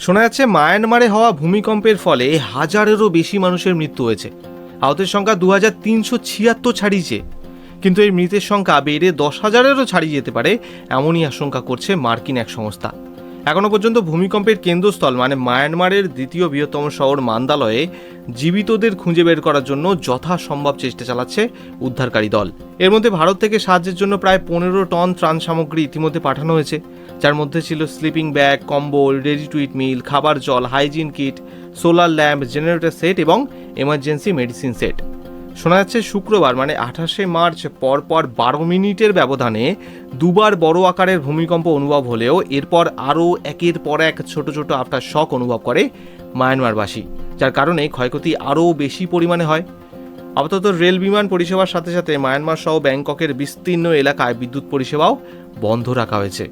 শোনা যাচ্ছে, মায়ানমারে হওয়া ভূমিকম্পের ফলে হাজারেরও বেশি মানুষের মৃত্যু হয়েছে। আহতের সংখ্যা দু হাজার তিনশো ছিয়াত্তর ছাড়িয়েছে। কিন্তু এই মৃতের সংখ্যা বেড়ে দশ হাজারেরও ছাড়িয়ে যেতে পারে, এমনই আশঙ্কা করছে মার্কিন এক সংস্থা। এখনও পর্যন্ত ভূমিকম্পের কেন্দ্রস্থল মানে মায়ানমারের দ্বিতীয় বৃহত্তম শহর মান্দালয়ে, জীবিতদের খুঁজে বের করার জন্য যথাসম্ভব চেষ্টা চালাচ্ছে উদ্ধারকারী দল। এর মধ্যে ভারত থেকে সাহায্যের জন্য প্রায় পনেরো টন ত্রাণ সামগ্রী ইতিমধ্যে পাঠানো হয়েছে, যার মধ্যে ছিল স্লিপিং ব্যাগ কম্বল রেডি টু ইট মিল খাবার জল hygiene kit solar lamp generator set এবং এমার্জেন্সি মেডিসিন সেট শোনা যাচ্ছে শুক্রবার মানে আঠাশে মার্চ পরপর বারো মিনিটের ব্যবধানে দুবার বড় আকারের ভূমিকম্প অনুভব হলেও এরপর আরও একের পর এক ছোট ছোট আফটার শক অনুভব করে মায়ানমারবাসী, যার কারণে ক্ষয়ক্ষতি আরও বেশি পরিমাণে হয়। আপাতত রেল বিমান পরিষেবার সাথে সাথে মায়ানমার সহ ব্যাংককের বিস্তীর্ণ এলাকায় বিদ্যুৎ পরিষেবাও বন্ধ রাখা হয়েছে।